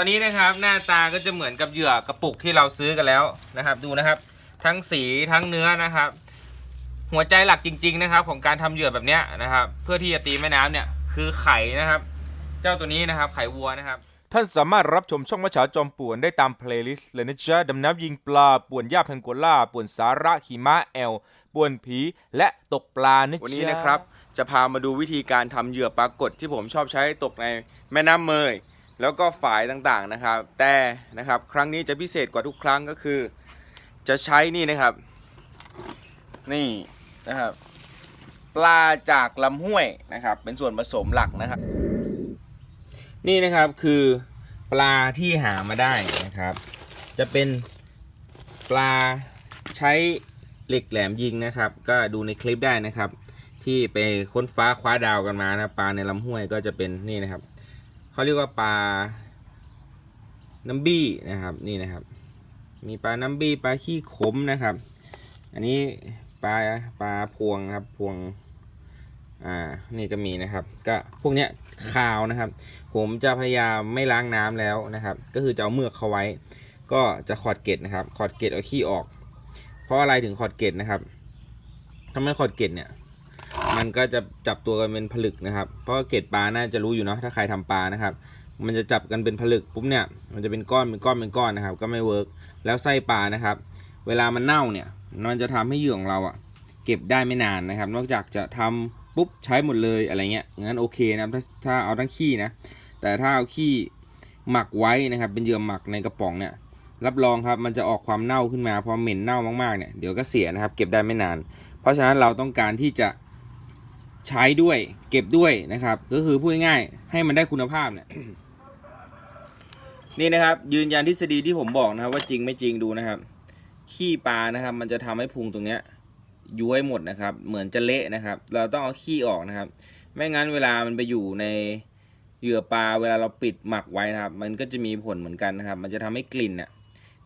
ตอนนี้นะครับหน้าตาก็จะเหมือนกับเหยื่อกระปุกที่เราซื้อกันแล้วนะครับ ดูนะครับ ทั้งสีทั้งเนื้อนะครับ หัวใจหลักจริง ๆนะครับ ของการทำเหยื่อแบบเนี้ยนะครับ เพื่อที่จะตีแม่น้ำเนี่ยคือไข่นะครับ เจ้าตัวนี้นะครับไข่วัวนะครับท่านสามารถรับชมช่องมัจฉาจอมป่วนได้ตามเพลย์ลิสต์เลยนะจ๊ะดำน้ำยิงปลา ป่วนยาบทังโกล่า ป่วนสาระขีม้าแอล ป่วนผี และตกปลานะจ๊ะวันนี้นะครับ จะพามาดูวิธีการทำเหยื่อปลากดที่ผมชอบใช้ตกในแม่น้ำเมย แล้วก็ฝายต่างๆนะครับ แต่นะครับครั้งนี้จะพิเศษกว่าทุกครั้งก็คือ จะใช้นี่นะครับ นี่นะครับ ปลาจากลำห้วยนะครับ เป็นส่วนผสมหลักนะครับ นี่นะครับคือปลาที่หามาได้นะครับ จะเป็นปลาใช้เหล็กแหลมยิงนะครับ ก็ดูในคลิปได้นะครับ ที่ไปค้นฟ้าคว้าดาวกันมานะปลาในลำห้วยก็จะเป็นนี่นะครับ เขาเรียกว่าปลาน้ำบี้นะครับนี่นะครับ มีปลาน้ำบี้ปลาขี้ขมนะครับ อันนี้ปลาปลาพวงครับพวงอ่านี่ก็มีนะครับ ก็พวกเนี้ยคาวนะครับ ผมจะพยายามไม่ล้างน้ำแล้วนะครับ ก็คือจะเอาเมือกเขาไว้ ก็จะขอดเกล็ดนะครับขอดเกล็ดเอาขี้ออก เพราะอะไรถึงขอดเกล็ดนะครับถ้าไม่ขอดเกล็ดเนี่ย มันก็จะจับตัวกันเป็นผลึกนะครับ เพราะเกล็ดปลาน่าจะรู้อยู่เนาะถ้าใครทำปลานะครับ มันจะจับกันเป็นผลึกปุ๊บเนี่ยมันจะเป็นก้อนเป็นก้อนเป็นก้อนนะครับ ก็ไม่เวิร์กแล้วไส้ปลานะครับ เวลามันเน่าเนี่ยมันจะทำให้เหยื่อของเราอะเก็บได้ไม่นานนะครับ นอกจากจะทำปุ๊บใช้หมดเลยอะไรเงี้ยงั้นโอเคนะครับถ้าถ้าเอาทั้งขี้นะแต่ถ้าเอาขี้หมักไว้นะครับ เป็นเหยื่อหมักในกระป๋องเนี่ยรับรองครับมันจะออกความเน่าขึ้นมาพอเหม็นเน่ามากๆเนี่ยเดี๋ยวก็เสียนะครับ เก็บได้ไม่นาน เพราะฉะนั้นเราต้องการที่จะ ใช้ด้วย เก็บด้วยนะครับ ก็คือพูดง่ายให้มันได้คุณภาพเนี่ยนี่นะครับ ยืนยันทฤษฎีที่ผมบอกนะครับ ว่าจริงไม่จริงดูนะครับ ขี้ปลานะครับ มันจะทำให้พุงตรงเนี้ยย้วยหมดนะครับ เหมือนจะเละนะครับ เราต้องเอาขี้ออกนะครับ ไม่งั้นเวลามันไปอยู่ในเหยื่อปลาเวลาเราปิดหมักไว้นะครับ มันก็จะมีผลเหมือนกันนะครับ มันจะทำให้กลิ่นน่ะ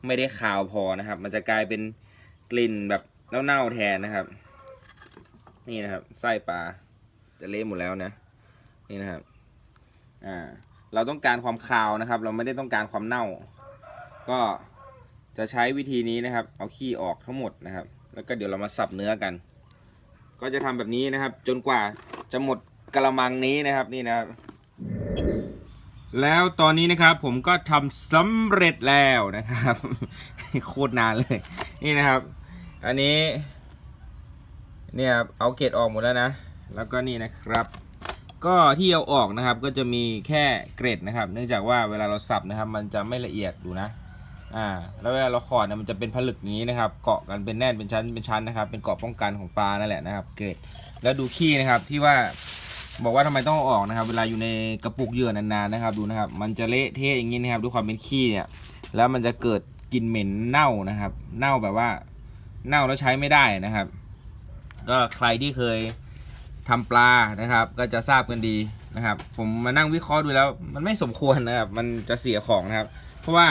ไม่ได้คาวพอนะครับ มันจะกลายเป็นกลิ่นแบบเน่าๆแทนนะครับ นี่นะครับไส้ปลา จะเละหมดแล้วนะนี่นะครับอ่าเราต้องการความคาวนะครับ เราไม่ได้ต้องการความเน่า ก็จะใช้วิธีนี้นะครับ เอาขี้ออกทั้งหมดนะครับ แล้วก็เดี๋ยวเรามาสับเนื้อกัน ก็จะทำแบบนี้นะครับ จนกว่าจะหมดกระมังนี้นะครับนี่นะครับ แล้วตอนนี้นะครับผมก็ทำสำเร็จแล้วนะครับ โคตรนานเลย นี่นะครับ อันนี้ เนี่ยครับเอาเกล็ดออกหมดแล้วนะ แล้วก็นี่นะครับ ก็ที่เอาออกนะครับก็จะมีแค่เกร็ดนะครับ เนื่องจากว่าเวลาเราสับนะครับ มันจะไม่ละเอียดดูนะอ่าแล้วเวลาเราขอดเนี่ยมันจะเป็นผลึกนี้นะครับ เกาะกันเป็นแน่นเป็นชั้นเป็นชั้นนะครับ เป็นเกราะป้องกันของปลานั่นแหละนะครับ เกร็ดแล้วดูขี้นะครับที่ว่าบอกว่าทำไมต้องเอาออกนะครับ เวลาอยู่ในกระปุกเหยื่อนานๆนะครับ ดูนะครับ มันจะเละเทะอย่างนี้นะครับด้วยความเป็นขี้เนี่ยแล้วมันจะเกิดกลิ่นเหม็นเน่านะครับ เน่าแบบว่าเน่าแล้วใช้ไม่ได้นะครับ ก็ใครที่เคย ทำปลานะครับ ก็จะทราบกันดีนะครับ ผมมานั่งวิเคราะห์ดูแล้ว มันไม่สมควรนะครับ มันจะเสียของนะครับ เพราะว่า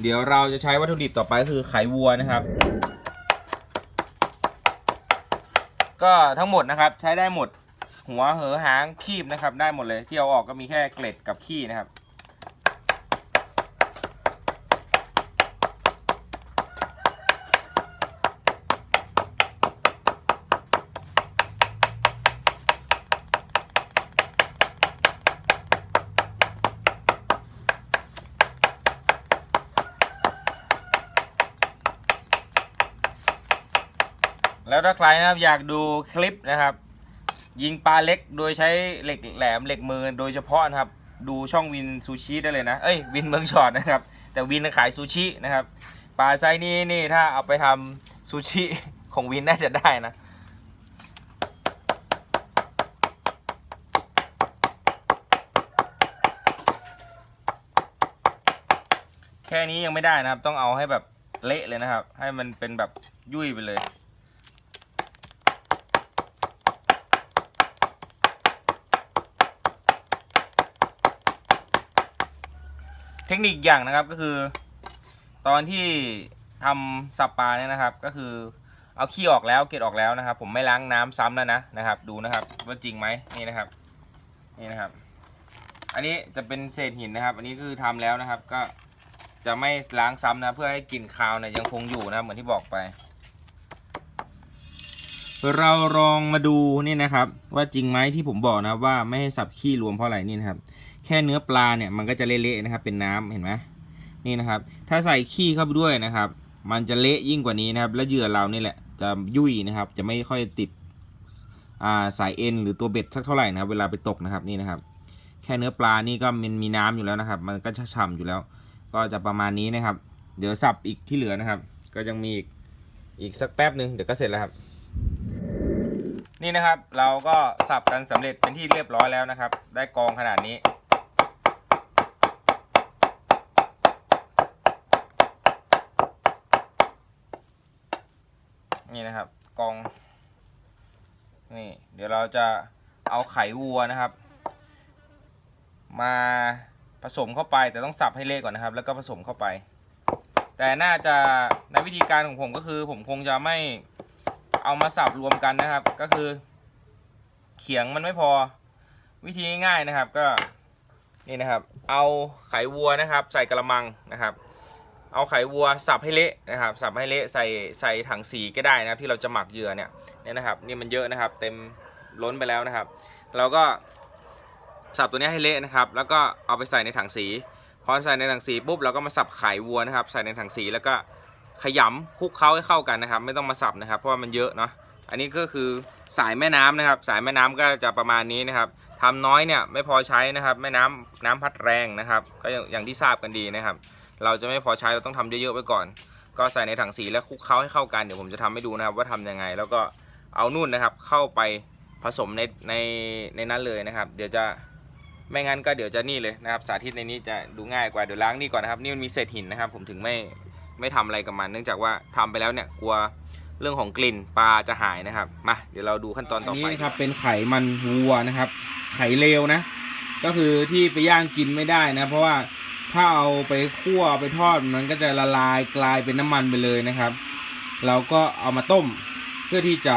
เดี๋ยวเราจะใช้วัตถุดิบต่อไปก็คือไขวัวนะครับ ก็ทั้งหมดนะครับใช้ได้หมดหัวเหอหางคีบนะครับ ได้หมดเลยที่เอาออกก็มีแค่เกล็ดกับขี้นะครับ ถ้าใครนะครับอยากดูคลิปนะครับ ยิงปลาเล็กโดยใช้เหล็กแหลมเหล็กมือโดยเฉพาะนะครับ ดูช่องวินซูชิได้เลยนะเอ้ยวินเมืองช็อตนะครับ แต่วินขายซูชินะครับปลาไซนี้นี่ถ้าเอาไปทำซูชิของวินน่าจะได้นะแค่นี้ยังไม่ได้นะครับ ต้องเอาให้แบบเละเลยนะครับ ให้มันเป็นแบบยุ่ยไปเลย เทคนิคอย่างนะครับก็คือ ตอนที่ทำสับปลาเนี่ยนะครับ ก็คือเอาขี้ออกแล้วเกล็ดออกแล้วนะครับ ผมไม่ล้างน้ำซ้ำแล้วนะนะครับ ดูนะครับว่าจริงไหมนี่นะครับ นี่นะครับ อันนี้จะเป็นเศษหินนะครับ อันนี้คือทำแล้วนะครับ ก็จะไม่ล้างซ้ำนะ เพื่อให้กลิ่นคาวเนี่ยยังคงอยู่นะเหมือนที่บอกไป เราลองมาดูนี่นะครับ ว่าจริงไหมที่ผมบอกนะว่าไม่ให้สับขี้รวมเพราะอะไรนี่นะครับ แค่เนื้อปลาเนี่ยมันก็จะเละๆนะครับ เป็นน้ำเห็นไหมนี่นะครับ ถ้าใส่ขี้เข้าไปด้วยนะครับ มันจะเละยิ่งกว่านี้นะครับ และเหยื่อเรานี่แหละจะยุ่ยนะครับ จะไม่ค่อยติดอ่าสายเอ็นหรือตัวเบ็ดสักเท่าไหร่นะครับ เวลาไปตกนะครับนี่นะครับ แค่เนื้อปลานี่ก็มันมีน้ำอยู่แล้วนะครับ มันก็ฉ่ำอยู่แล้ว ก็จะประมาณนี้นะครับ เดี๋ยวสับอีกที่เหลือนะครับ ก็ยังมีอีกอีกสักแป๊บหนึ่งเดี๋ยวก็เสร็จแล้วครับ นี่นะครับเราก็สับกันสำเร็จเป็นที่เรียบร้อยแล้วนะครับ ได้กองขนาดนี้ นี่นะครับ กอง นี่ เดี๋ยวเราจะเอาไขวัวนะครับ มาผสมเข้าไปแต่ต้องสับให้เละก่อนนะครับ แล้วก็ผสมเข้าไป แต่น่าจะในวิธีการของผมก็คือ ผมคงจะไม่เอามาสับรวมกันนะครับ ก็คือ เขียงมันไม่พอ วิธีง่ายๆนะครับ ก็นี่นะครับ เอาไขวัวนะครับ ใส่กระมังนะครับ เอาไข่วัวสับให้เละนะครับสับให้เละใส่ใส่ถังสีก็ได้นะครับที่เราจะหมักเหยื่อเนี่ยเนี่ยนะครับนี่มันเยอะนะครับ เต็มล้นไปแล้วนะครับ เราก็สับตัวนี้ให้เละนะครับ แล้วก็เอาไปใส่ในถังสีพอใส่ในถังสีปุ๊บเราก็มาสับไข่วัวนะครับ ใส่ในถังสีแล้วก็ขยำคลุกเคล้าให้เข้ากันนะครับ ไม่ต้องมาสับนะครับ เพราะว่ามันเยอะเนาะอันนี้ก็คือสายแม่น้ำนะครับ สายแม่น้ำก็จะประมาณนี้นะครับทำน้อยเนี่ยไม่พอใช้นะครับ แม่น้ำน้ำพัดแรงนะครับ ก็อย่างที่ทราบกันดีนะครับ เราจะไม่พอใช้เราต้องทำเยอะๆไว้ก่อน ก็ใส่ในถังสีแล้วคลุกเคล้าให้เข้ากันเดี๋ยวผมจะทำให้ดูนะครับว่าทำยังไง แล้วก็เอานุ่นนะครับเข้าไปผสมในในในนั้นเลยนะครับ เดี๋ยวจะไม่งั้นก็เดี๋ยวจะนี่เลยนะครับ สาธิตในนี้จะดูง่ายกว่าเดี๋ยวล้างนี่ก่อนนะครับนี่มันมีเศษหินนะครับ ผมถึงไม่ไม่ทำอะไรกับมัน เนื่องจากว่าทำไปแล้วเนี่ยกลัวเรื่องของกลิ่นปลาจะหายนะครับมาเดี๋ยวเราดูขั้นตอนต่อไปนนี้นะครับเป็นไขมันวัวนะครับ ไขเลวนะ ก็คือที่ไปย่างกินไม่ได้นะ เพราะว่า ถ้าเอาไปคั่วไปทอดมันก็จะละลายกลายเป็นน้ำมันไปเลยนะครับ เราก็เอามาต้มเพื่อที่จะ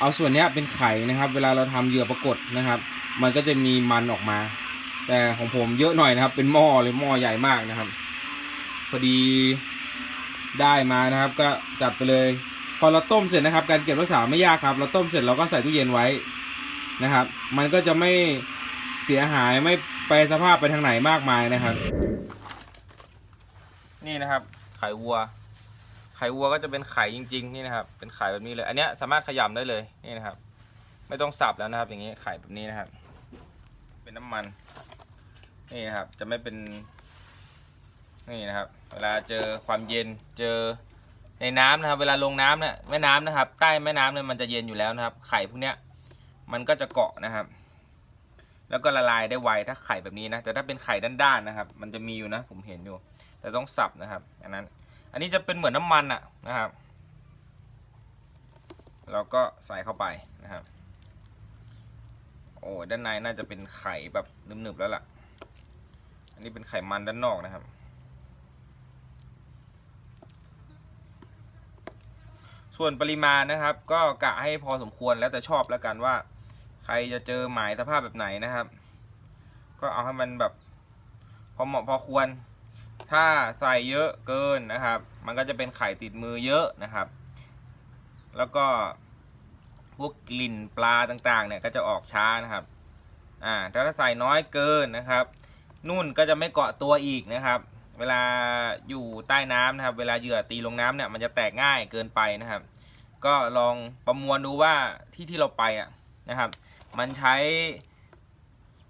เอาส่วนนี้เป็นไข่นะครับ เวลาเราทำเหยื่อปรากฏนะครับ มันก็จะมีมันออกมา แต่ของผมเยอะหน่อยนะครับ เป็นหม้อเลยหม้อใหญ่มากนะครับ พอดีได้มานะครับก็จัดไปเลย พอเราต้มเสร็จนะครับ การเก็บรักษาไม่ยากครับ เราต้มเสร็จเราก็ใส่ตู้เย็นไว้นะครับ มันก็จะไม่เสียหายไม่ไปสภาพไปทางไหนมากมายนะครับ นี่นะครับ ไข่วัว ไข่วัวก็จะเป็นไข่จริง ๆ นี่นะครับ เป็นไข่แบบนี้เลย อันเนี้ยสามารถขยำได้เลยนี่นะครับ ไม่ต้องสับแล้วนะครับ อย่างนี้ไข่แบบนี้นะครับ เป็นน้ำมัน นี่นะครับ จะไม่เป็น นี่นะครับ เวลาเจอความเย็นเจอในน้ำนะครับ เวลาลงน้ำเนี่ยแม่น้ำนะครับ ใต้แม่น้ำเนี่ยมันจะเย็นอยู่แล้วนะครับ ไข่พวกเนี้ย มันก็จะเกาะนะครับ แล้วก็ละลายได้ไวถ้าไข่แบบนี้นะแต่ถ้าเป็นไข่ด้านๆนะครับ มันจะมีอยู่นะ ผมเห็นอยู่ แต่ต้องสับนะครับ อันนั้น อันนี้จะเป็นเหมือนน้ำมันอะนะครับ เราก็ใส่เข้าไปนะครับ โอ้ด้านในน่าจะเป็นไข่แบบหนึบๆแล้วล่ะ อันนี้เป็นไขมันด้านนอกนะครับ ส่วนปริมาณนะครับ ก็กะให้พอสมควรแล้วแต่ชอบแล้วกันว่า ใครจะเจอหมายสภาพแบบไหนนะครับ ก็เอาให้มันแบบพอเหมาะพอควร ถ้าใส่เยอะเกินนะครับ มันก็จะเป็นไข่ติดมือเยอะนะครับ แล้วก็พวกกลิ่นปลาต่างๆ เนี่ยก็จะออกช้านะครับ อ่าแต่ถ้าใส่น้อยเกินนะครับ นุ่นก็จะไม่เกาะตัวอีกนะครับ เวลาอยู่ใต้น้ำนะครับ เวลาเหยื่อตีลงน้ำเนี่ยมันจะแตกง่ายเกินไปนะครับ ก็ลองประมวลดูว่าที่ที่เราไปอะนะครับ มันใช้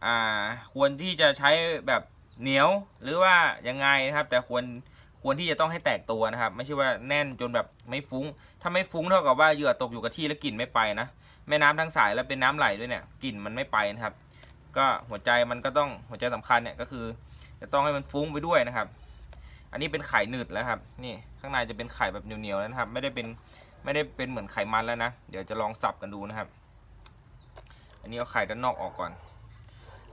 อ่า ควรที่จะใช้แบบ เหนียวหรือว่ายังไงนะครับ แต่ควรควรที่จะต้องให้แตกตัวนะครับ ไม่ใช่ว่าแน่นจนแบบไม่ฟุ้ง ถ้าไม่ฟุ้งเท่ากับว่าเหยื่อตกอยู่กับที่แล้วกลิ่นไม่ไปนะแม่น้ำทั้งสายแล้วเป็นน้ำไหลด้วยเนี่ยกลิ่นมันไม่ไปนะครับ ก็หัวใจมันก็ต้องหัวใจสำคัญเนี่ยก็คือ จะต้องให้มันฟุ้งไปด้วยนะครับ อันนี้เป็นไข่หนืดแล้วครับนี่ข้างในจะเป็นไข่แบบเหนียวๆแล้วนะครับ ไม่ได้เป็นไม่ได้เป็นเหมือนไขมันแล้วนะเดี๋ยวจะลองสับกันดูนะครับ อันนี้เอาไข่ด้านนอกออกก่อน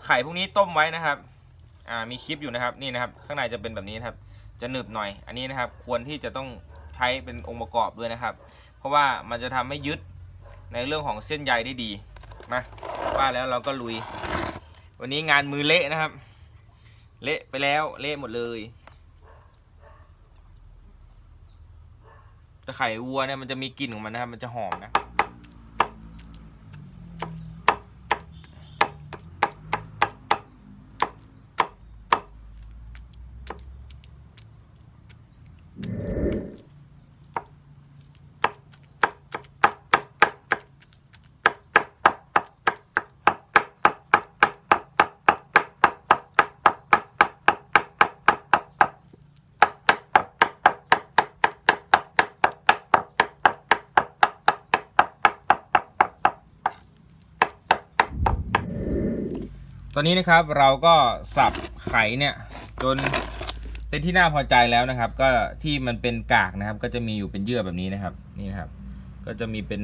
ไข่พวกนี้ต้มไว้นะครับ อ่ามีคลิปอยู่นะครับนี่นะครับ ข้างในจะเป็นแบบนี้นะครับ จะหนึบหน่อย อันนี้นะครับ ควรที่จะต้องใช้เป็นองค์ประกอบด้วยนะครับ เพราะว่ามันจะทำให้ยึดในเรื่องของเส้นใยได้ดีมาว่าแล้วเราก็ลุย วันนี้งานมือเละนะครับ เละไปแล้วเละหมดเลยแต่ไข่วัวเนี่ยมันจะมีกลิ่นของมันนะครับ มันจะหอมนะ ตอนนี้นะครับเราก็สับไข่เนี่ยจนเป็นที่น่าพอใจแล้วนะครับ ก็ที่มันเป็นกากนะครับ ก็จะมีอยู่เป็นเยื่อแบบนี้นะครับนี่นะครับ ก็จะมีเป็น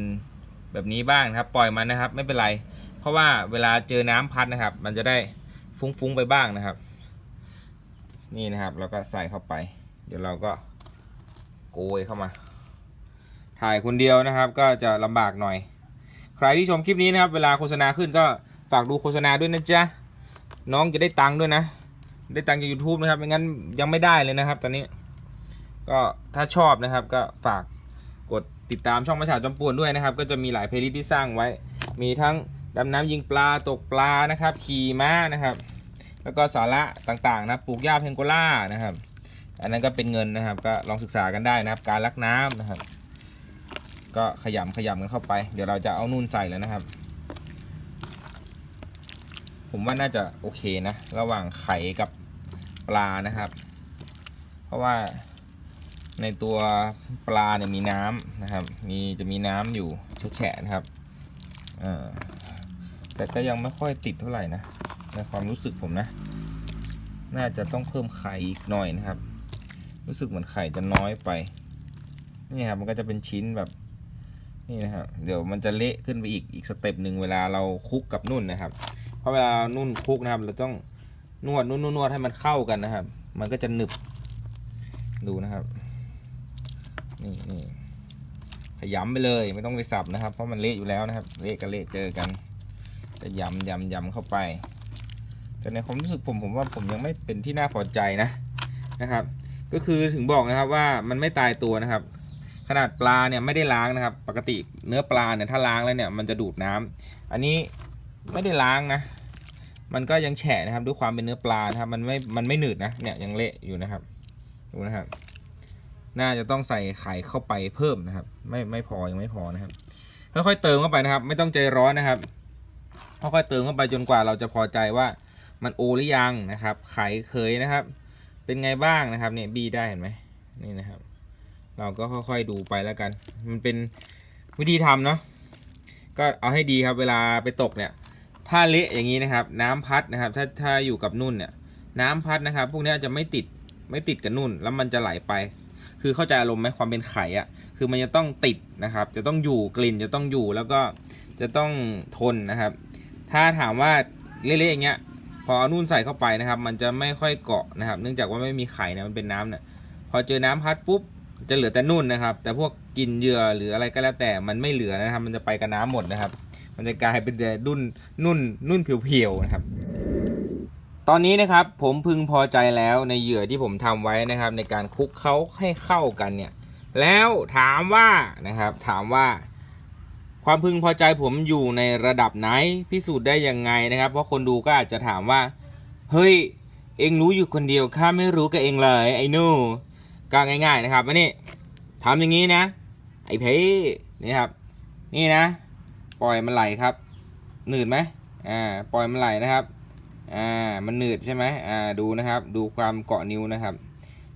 แบบนี้บ้างนะครับ ปล่อยมันนะครับ ไม่เป็นไร เพราะว่าเวลาเจอน้ำพัดนะครับ มันจะได้ฟุ้งๆไปบ้างนะครับ นี่นะครับเราก็ใส่เข้าไป เดี๋ยวเราก็โกยเข้ามา ถ่ายคนเดียวนะครับ ก็จะลำบากหน่อย ใครที่ชมคลิปนี้นะครับ เวลาโฆษณาขึ้นก็ฝากดูโฆษณาด้วยนะจ๊ะ น้องจะได้ตังค์ด้วยนะ ได้ตังค์จาก YouTube นะครับไม่งั้นยังไม่ได้เลยนะครับ ตอนนี้ ก็ถ้าชอบนะครับก็ฝากกดติดตามช่องมาฉาจอมป่วนด้วยนะครับ ก็จะมีหลายเพลย์ลิสต์ที่สร้างไว้ มีทั้งดำน้ำยิงปลาตกปลานะครับ ขี่ม้านะครับ แล้วก็สาระต่างๆนะปลูกหญ้าเพนโกล่านะครับ อันนั้นก็เป็นเงินนะครับ ก็ลองศึกษากันได้นะครับ การลักน้ำนะครับ ก็ขยำขยำกันเข้าไป เดี๋ยวเราจะเอานุ่นใส่แล้วนะครับ ผมว่าน่าจะโอเคนะ ระหว่างไข่กับปลานะครับ เพราะว่าในตัวปลาเนี่ยมีน้ำนะครับ มีจะมีน้ำอยู่แฉะนะครับแต่ก็ยังไม่ค่อยติดเท่าไหร่นะในความรู้สึกผมนะ น่าจะต้องเพิ่มไข่อีกหน่อยนะครับ รู้สึกเหมือนไข่จะน้อยไป นี่ครับมันก็จะเป็นชิ้นแบบนี่นะครับ เดี๋ยวมันจะเละขึ้นไปอีกอีกสเต็ปหนึ่งเวลาเราคลุกกับนุ่นนะครับ เพราะเวลานุ่นคุกนะครับ เราต้องนวดนวดนวดนวดให้มันเข้ากันนะครับ มันก็จะหนึบดูนะครับนี่นี่ขยำไปเลยไม่ต้องไปสับนะครับ เพราะมันเละอยู่แล้วนะครับ เละกับเละเจอกันจะยำยำยำเข้าไป แต่ในความรู้สึกผมผมว่าผมยังไม่เป็นที่น่าพอใจนะนะครับ ก็คือถึงบอกนะครับว่ามันไม่ตายตัวนะครับ ขนาดปลาเนี่ยไม่ได้ล้างนะครับ ปกติเนื้อปลาเนี่ยถ้าล้างแล้วเนี่ยมันจะดูดน้ำอันนี้ ไม่ได้ล้างนะ มันก็ยังแฉะนะครับด้วยความเป็นเนื้อปลานะครับ มันไม่ มันไม่หนืดนะ เนี่ยยังเละอยู่นะครับ ดูนะครับ น่าจะต้องใส่ไข่เข้าไปเพิ่มนะครับ ไม่ ไม่พอ ยังไม่พอนะครับ ค่อยๆเติมเข้าไปนะครับ ไม่ต้องใจร้อนนะครับ ค่อยๆเติมเข้าไปจนกว่าเราจะพอใจว่ามันโอหรือยังนะครับ ไข่เคยนะครับ เป็นไงบ้างนะครับ เนี่ยบีได้เห็นไหมนี่นะครับ เราก็ค่อยๆดูไปแล้วกัน มันเป็นวิธีทำเนาะ ก็เอาให้ดีครับ เวลาไปตกเนี่ย ถ้าเละอย่างนี้นะครับ น้ำพัดนะครับ ถ้าถ้าอยู่กับนุ่นเนี่ย น้ำพัดนะครับ พวกนี้จะไม่ติดไม่ติดกับนุ่น แล้วมันจะไหลไป คือเข้าใจอารมณ์ไหมความเป็นไข่อะคือมันจะต้องติดนะครับ จะต้องอยู่กลิ่นจะต้องอยู่แล้วก็จะต้องทนนะครับ ถ้าถามว่าเละๆอย่างเงี้ยพอเอานุ่นใส่เข้าไปนะครับ มันจะไม่ค่อยเกาะนะครับ เนื่องจากว่าไม่มีไข่นะมันเป็นน้ำเนี่ยพอเจอน้ำพัดปุ๊บจะเหลือแต่นุ่นนะครับ แต่พวกกินเหยื่อหรืออะไรก็แล้วแต่มันไม่เหลือนะครับ มันจะไปกับน้ำหมดนะครับ มันจะกลายเป็นแต่ดุนนุ่นนุ่นเพียวๆนะครับ ตอนนี้นะครับผมพึงพอใจแล้วในเหยื่อที่ผมทำไว้นะครับ ในการคลุกเขาให้เข้ากันเนี่ย แล้วถามว่านะครับ ถามว่า ความพึงพอใจผมอยู่ในระดับไหนพิสูจน์ได้ยังไงนะครับ เพราะคนดูก็อาจจะถามว่า เฮ้ยเองรู้อยู่คนเดียวข้าไม่รู้กับเองเลยไอ้นูก็ง่าย ๆนะครับมานี่ทำอย่างนี้นะ ไอ้เพ่นี่ครับ นี่นะ ปล่อยมันไหลครับ หนืดไหมอ่าปล่อยมันไหลนะครับอ่ามันหนืดใช่ไหมอ่าดูนะครับ ดูความเกาะนิ้วนะครับ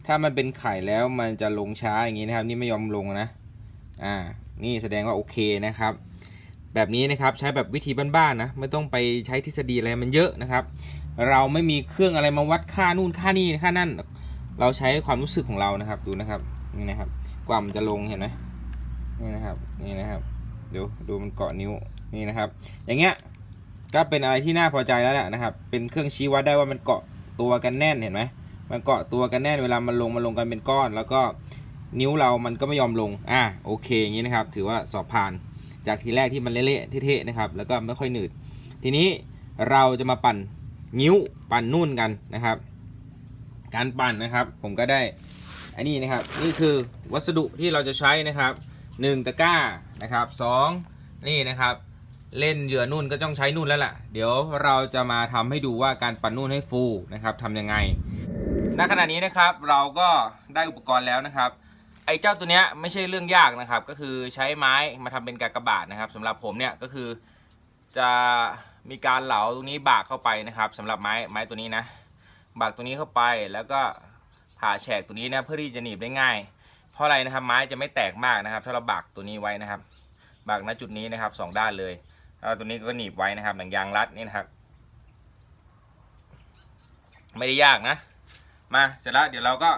ถ้ามันเป็นไข่แล้วมันจะลงช้าอย่างนี้นะครับ นี่ไม่ยอมลงนะอ่านี่แสดงว่าโอเคนะครับ แบบนี้นะครับใช้แบบวิธีบ้านๆนะไม่ต้องไปใช้ทฤษฎีอะไรมันเยอะนะครับ เราไม่มีเครื่องอะไรมาวัดค่านู่นค่านี่ค่านั่นเราใช้ความรู้สึกของเรานะครับดูนะครับนี่นะครับกว่ามันจะลงเห็นไหมนี่นะครับนี่นะครับ เดูดูมันเกาะนิ้วนี่นะครับ อย่างเงี้ยก็เป็นอะไรที่น่าพอใจแล้วแหละนะครับ เป็นเครื่องชี้วัดได้ว่ามันเกาะตัวกันแน่นเห็นไหมมันเกาะตัวกันแน่นเวลามันลงมันลงกันเป็นก้อน แล้วก็นิ้วเรามันก็ไม่ยอมลงอะโอเคอย่างนี้นะครับ ถือว่าสอบผ่านจากทีแรกที่มันเละๆเทะๆนะครับแล้วก็ไม่ค่อยหนืด ทีนี้เราจะมาปั่นนิ้วปั่นนุ่นกันนะครับ การปั่นนะครับ ผมก็ได้อันนี้นะครับ นี่คือวัสดุที่เราจะใช้นะครับหนึ่งตะกร้า นะครับสองนี่นะครับ เล่นเหยื่อนุ่นก็ต้องใช้นุ่นแล้วล่ะ เดี๋ยวเราจะมาทำให้ดูว่าการปั่นนุ่นให้ฟูนะครับทำยังไงณขณะนี้นะครับเราก็ได้อุปกรณ์แล้วนะครับ ไอ้เจ้าตัวเนี้ยไม่ใช่เรื่องยากนะครับ ก็คือใช้ไม้มาทำเป็นกากบาทนะครับสำหรับผมเนี่ยก็คือจะมีการเหลาตรงนี้บากเข้าไปนะครับสำหรับไม้ไม้ตัวนี้นะบากตัวนี้เข้าไปแล้วก็ผ่าแฉกตัวนี้นะเพื่อที่จะหนีบได้ง่าย เพราะอะไรนะครับ ไม้จะไม่แตกมากนะครับ ถ้าเราบากตัวนี้ไว้นะครับบากณจุดนี้นะครับสองด้านเลยแล้วตัวนี้ก็หนีบไว้นะครับหนังยางรัดนี่นะครับ ไม่ได้ยากนะ มาเสร็จแล้วเดี๋ยวเราก็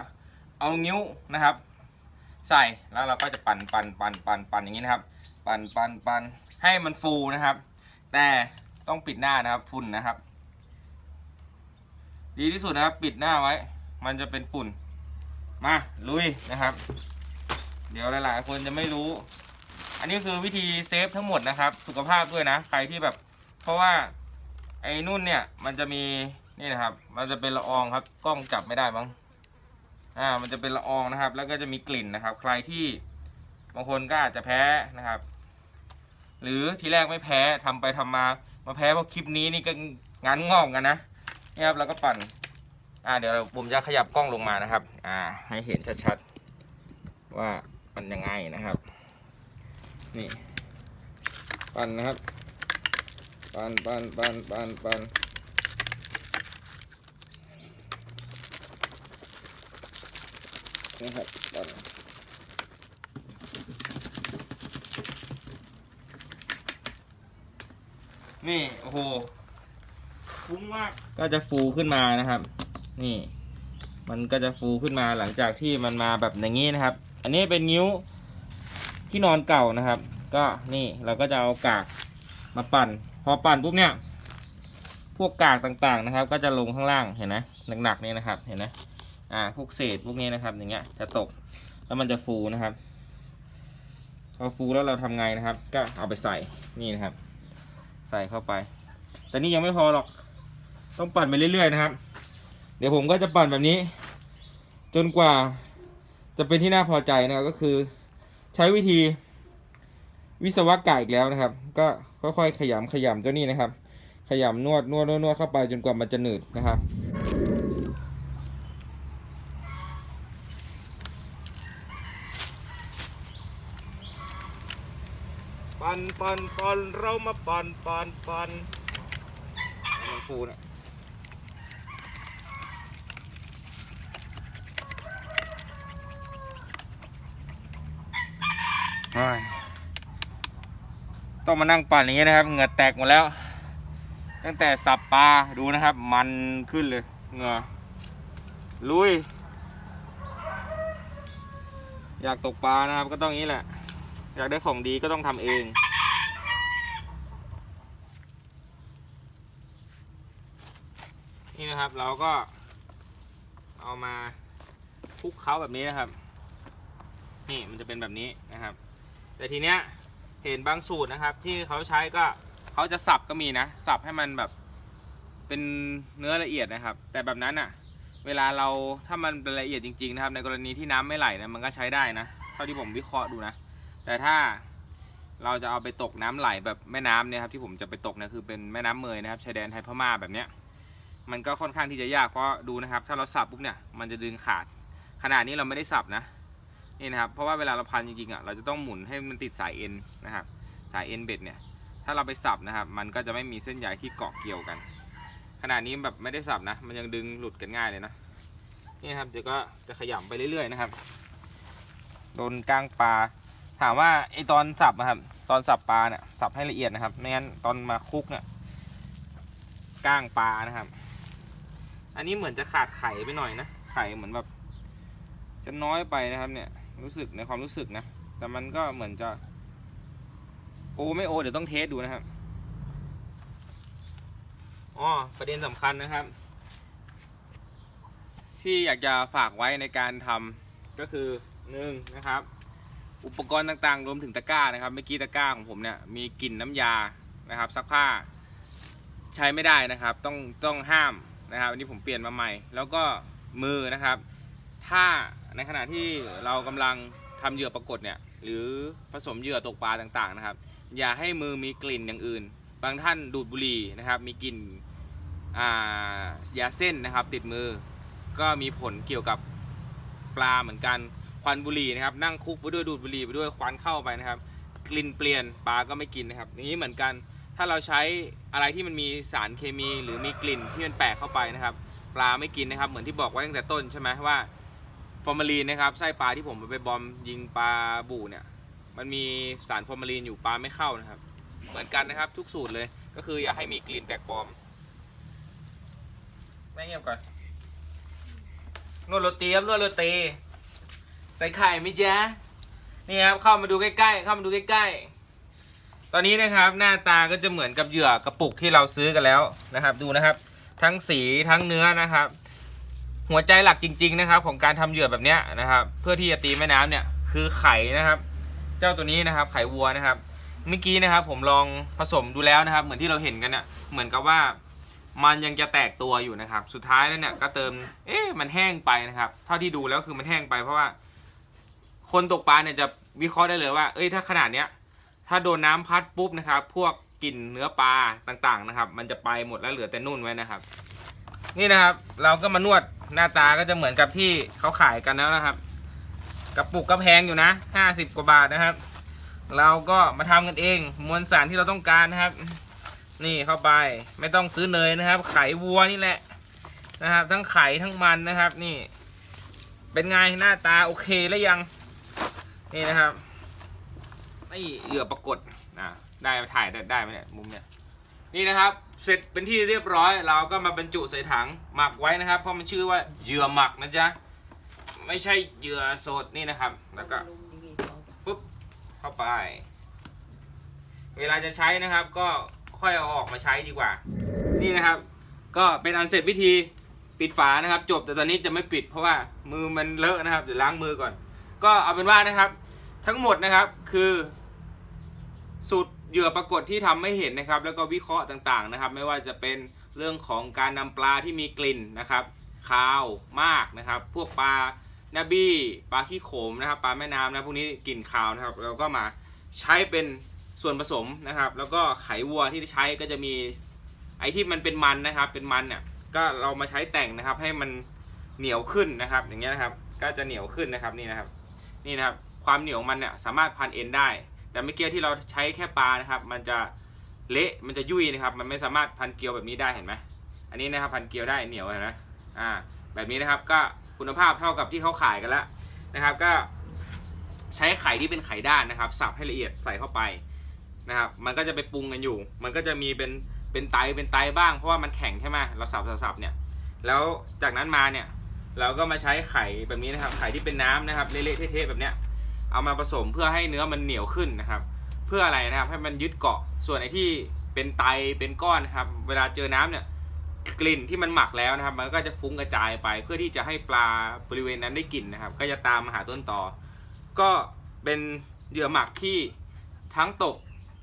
เอานิ้วนะครับ ใส่แล้วเราก็จะปั่นปั่นปั่นปั่นปั่นอย่างนี้นะครับ ปั่นปั่นปั่นให้มันฟูนะครับ แต่ต้องปิดหน้านะครับ ฝุ่นนะครับ ดีที่สุดนะครับ ปิดหน้าไว้ มันจะเป็นฝุ่น มาลุยนะครับ เดี๋ยวหลาย ๆ คนจะไม่รู้ อันนี้คือวิธีเซฟทั้งหมดนะครับ สุขภาพด้วยนะ ใครที่แบบ เพราะว่าไอ้นุ่นเนี่ย มันจะมีนี่นะครับ มันจะเป็นละอองครับ กล้องจับไม่ได้มั้งอ่า มันจะเป็นละอองนะครับ แล้วก็จะมีกลิ่นนะครับ ใครที่บางคนก็อาจจะแพ้นะครับ หรือทีแรกไม่แพ้ทำไปทำมา มาแพ้เพราะคลิปนี้นี่ก็งานงอกกันนะนี่ครับแล้วก็ปั่น อ่าเดี๋ยวผมจะขยับกล้องลงมานะครับ อ่า ให้เห็นชัดๆว่ามันยังไงนะครับ นี่ปั่นนะครับ ปั่นปั่นปั่นปั่นปั่นนี่ครับปั่นนี่โอ้โหฟุ้งมากก็จะฟูขึ้นมานะครับ นี่ มันก็จะฟูขึ้นมาหลังจากที่มันมาแบบอย่างนี้นะครับ อันนี้เป็นนิ้วที่นอนเก่านะครับ ก็นี่เราก็จะเอากากมาปั่น พอปั่นปุ๊บเนี่ยพวกกากต่างๆนะครับ ก็จะลงข้างล่างเห็นไหมหนักๆนี่นะครับ เห็นไหมอ่าพวกเศษพวกนี้นะครับ อย่างเงี้ยจะตกแล้วมันจะฟูนะครับ พอฟูแล้วเราทำไงนะครับ ก็เอาไปใส่นี่นะครับ ใส่เข้าไป แต่นี่ยังไม่พอหรอก ต้องปั่นไปเรื่อยๆนะครับ เดี๋ยวผมก็จะปั่นแบบนี้ จนกว่าจะเป็นที่น่าพอใจนะครับก็คือ ใช้วิธีวิศวกรรมอีกแล้วนะครับ ก็ค่อยๆขยำขยำเจ้านี่นะครับ ขยำนวดนวดนวดนวดเข้าไปจนกว่ามันจะหนืดนะครับปันปันปันเรามาปันปันปันมันฟูเนี่ยโอ้ย ต้องมานั่งปั่นอย่างเงี้ยนะครับ เหงื่อแตกหมดแล้ว ตั้งแต่สับปลาดูนะครับ มันขึ้นเลยเหงื่อลุย อยากตกปลานะครับ ก็ต้องอย่างนี้แหละ อยากได้ของดีก็ต้องทำเองนี่นะครับเราก็เอามาคลุกเคล้าแบบนี้นะครับ นี่มันจะเป็นแบบนี้นะครับ แต่ทีเนี้ยเห็นบางสูตรนะครับ ที่เขาใช้ก็เขาจะสับก็มีนะ สับให้มันแบบเป็นเนื้อละเอียดนะครับ แต่แบบนั้นอะ เวลาเราถ้ามันเป็นละเอียดจริง ๆ นะครับ ในกรณีที่น้ำไม่ไหลนะมันก็ใช้ได้นะเท่าที่ผมวิเคราะห์ดูนะ แต่ถ้าเราจะเอาไปตกน้ำไหลแบบแม่น้ำเนี่ยครับที่ผมจะไปตกเนี่ยคือเป็นแม่น้ำเมยนะครับชายแดนไทยพม่าแบบเนี้ยมันก็ค่อนข้างที่จะยากเพราะดูนะครับ ถ้าเราสับปุ๊บเนี่ยมันจะดึงขาด ขนาดนี้เราไม่ได้สับนะ นี่นะครับ เพราะว่าเวลาเราพันจริงๆอะเราจะต้องหมุนให้มันติดสายเอ็นนะครับ สายเอ็นเบ็ดเนี่ย ถ้าเราไปสับนะครับ มันก็จะไม่มีเส้นใยที่เกาะเกี่ยวกัน ขนาดนี้แบบไม่ได้สับนะ มันยังดึงหลุดกันง่ายเลยนะนี่ครับเดี๋ยวก็จะขยำไปเรื่อยๆนะครับ โดนก้างปลา ถามว่าไอตอนสับนะครับ ตอนสับปลาเนี่ยสับให้ละเอียดนะครับ ไม่งั้นตอนมาคลุกเนี่ยก้างปลานะครับ อันนี้เหมือนจะขาดไข่ไปหน่อยนะ ไข่เหมือนแบบ จะน้อยไปนะครับเนี่ย รู้สึกในความรู้สึกนะ แต่มันก็เหมือนจะ โอไม่โอ เดี๋ยวต้องเทสดูนะครับอ๋อประเด็นสำคัญนะครับ ที่อยากจะฝากไว้ในการทำก็คือหนึ่งนะครับ อุปกรณ์ต่างๆ รวมถึงตะกร้านะครับเมื่อกี้ตะกร้าของผมเนี่ยมีกลิ่นน้ำยานะครับซักผ้าใช้ไม่ได้นะครับ ต้องต้องห้ามนะครับอันนี้ผมเปลี่ยนมาใหม่ แล้วก็มือนะครับ ถ้า ในขณะที่เรากำลังทำเหยื่อปรากฏเนี่ยหรือผสมเหยื่อตกปลาต่างๆนะครับ อย่าให้มือมีกลิ่นอย่างอื่น บางท่านดูดบุหรี่นะครับมีกลิ่นายาเส้นนะครับติดมือก็มีผลเกี่ยวกับปลาเหมือนกันควันบุหรี่นะครับนั่งคุกไปด้วยดูดบุหรี่ไปด้วยควันเข้าไปนะครับ กลิ่นเปลี่ยนปลาก็ไม่กินนะครับอย่างนี้เหมือนกัน ถ้าเราใช้อะไรที่มันมีสารเคมีหรือมีกลิ่นที่มันแปลกเข้าไปนะครับ ปลาไม่กินนะครับ เหมือนที่บอกไว้ตั้งแต่ต้นใช่ไหมว่า ฟอร์มาลีนนะครับไส้ปลาที่ผมไปบอมยิงปลาบูเนี่ย มันมีสารฟอร์มาลีนอยู่ปลาไม่เข้านะครับ เหมือนกันนะครับทุกสูตรเลยก็คืออย่าให้มีกลิ่นแปลกปลอมไม่เงียบก่อนนวดโรตีครับนวดโรตีใส่ไข่ไหมจ๊ะนี่ครับเข้ามาดูใกล้ๆเข้ามาดูใกล้ๆ ตอนนี้นะครับหน้าตาก็จะเหมือนกับเหยื่อกระปุกที่เราซื้อกันแล้วนะครับ ดูนะครับ ทั้งสีทั้งเนื้อนะครับ หัวใจหลักจริง ๆนะครับ ของการทำเหยื่อแบบนี้นะครับ เพื่อที่จะตีแม่น้ำเนี่ยคือไข่นะครับ เจ้าตัวนี้นะครับ ไข่วัวนะครับเมื่อกี้นะครับ ผมลองผสมดูแล้วนะครับ เหมือนที่เราเห็นกันเนี่ยเหมือนกับว่ามันยังจะแตกตัวอยู่นะครับ สุดท้ายแล้วเนี่ยก็เติม เอ๊ะมันแห้งไปนะครับ เท่าที่ดูแล้วคือมันแห้งไป เพราะว่า คนตกปลาเนี่ยจะวิเคราะห์ได้เลยว่า เอ้ยถ้าขนาดเนี้ย ถ้าโดนน้ำพัดปุ๊บนะครับ พวกกลิ่นเนื้อปลาต่างๆนะครับ มันจะไปหมดแล้วเหลือแต่นุ่นไว้นะครับ นี่นะครับ เราก็มานวดหน้าตาก็จะเหมือนกับที่เขาขายกันแล้วนะครับกระปุกก็แพงอยู่นะห้าสิบกว่าบาทนะครับ เราก็มาทำกันเองมวลสารที่เราต้องการนะครับ นี่เข้าไปไม่ต้องซื้อเนยนะครับ ไขวัวนี่แหละนะครับ ทั้งไข่ทั้งมันนะครับ นี่ เป็นไงหน้าตาโอเคแล้วยัง นี่นะครับนี่เหยื่อปรากฏอะได้ถ่ายได้ได้ไหมเนี่ยมุมเนี่ยนี่นะครับ เสร็จเป็นที่เรียบร้อย เราก็มาบรรจุใส่ถังหมักไว้นะครับ เพราะมันชื่อว่าเหยื่อหมักนะจ๊ะไม่ใช่เหยื่อสดนี่นะครับ แล้วก็ปุ๊บเข้าไป เวลาจะใช้นะครับ ก็ค่อยเอาออกมาใช้ดีกว่า นี่นะครับ ก็เป็นอันเสร็จพิธีปิดฝานะครับ จบแต่ตอนนี้จะไม่ปิด เพราะว่ามือมันเลอะนะครับเดี๋ยวล้างมือก่อน ก็เอาเป็นว่านะครับ ทั้งหมดนะครับคือสูตร เหยื่อปรากฏที่ทำไม่เห็นนะครับ แล้วก็วิเคราะห์ต่างๆนะครับ ไม่ว่าจะเป็นเรื่องของการนำปลาที่มีกลิ่นนะครับคาวมากนะครับ พวกปลานาบี้ปลาขี้โขมนะครับปลาแม่น้ำนะพวกนี้กลิ่นคาวนะครับ เราก็มาใช้เป็นส่วนผสมนะครับ แล้วก็ไขวัวที่ใช้ก็จะมีไอ้ที่มันเป็นมันนะครับ เป็นมันเนี่ยก็เรามาใช้แต่งนะครับ ให้มันเหนียวขึ้นนะครับ อย่างเงี้ยนะครับ ก็จะเหนียวขึ้นนะครับนี่นะครับ นี่นะครับ ความเหนียวมันเนี่ยสามารถพันเอ็นได้ แต่เมื่อกี้ที่เราใช้แค่ปลานะครับ มันจะเละมันจะยุ่ยนะครับ มันไม่สามารถพันเกลียวแบบนี้ได้เห็นไหมอันนี้นะครับพันเกลียวได้เหนียวเห็นไหมอ่า แบบนี้นะครับก็คุณภาพเท่ากับที่เขาขายกันแล้วนะครับ ก็ใช้ไข่ที่เป็นไข่ด้านนะครับสับให้ละเอียดใส่เข้าไปนะครับ มันก็จะไปปรุงกันอยู่ มันก็จะมีเป็นเป็นไตเป็นไตบ้างเพราะว่ามันแข็งใช่ไหมเราสับสับเนี่ย แล้วจากนั้นมาเนี่ยเราก็มาใช้ไข่แบบนี้นะครับ ไข่ที่เป็นน้ำนะครับเละๆเทะๆแบบเนี้ย เอามาผสมเพื่อให้เนื้อมันเหนียวขึ้นนะครับ เพื่ออะไรนะครับให้มันยึดเกาะส่วนไอ้ที่เป็นไตเป็นก้อนนะครับ เวลาเจอน้ำเนี่ยกลิ่นที่มันหมักแล้วนะครับ มันก็จะฟุ้งกระจายไป เพื่อที่จะให้ปลาบริเวณนั้นได้กลิ่นนะครับ ก็จะตามมาหาต้นตอก็เป็นเหยื่อหมักที่ทั้งตก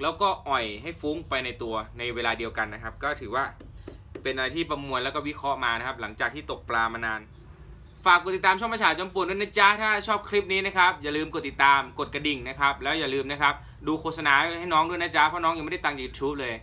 แล้วก็อ่อยให้ฟุ้งไปในตัวในเวลาเดียวกันนะครับ ก็ถือว่าเป็นอะไรที่ประมวลแล้วก็วิเคราะห์มานะครับ หลังจากที่ตกปลามานาน ฝากกดติดตามช่องประชาจอมป่วนด้วยนะจ๊ะถ้าชอบคลิปนี้นะครับอย่าลืมกดติดตามกดกระดิ่งนะครับแล้วอย่าลืมนะครับดูโฆษณาให้น้องด้วยนะจ๊ะเพราะน้องยังไม่ได้ตังค์จากยูทูบเลย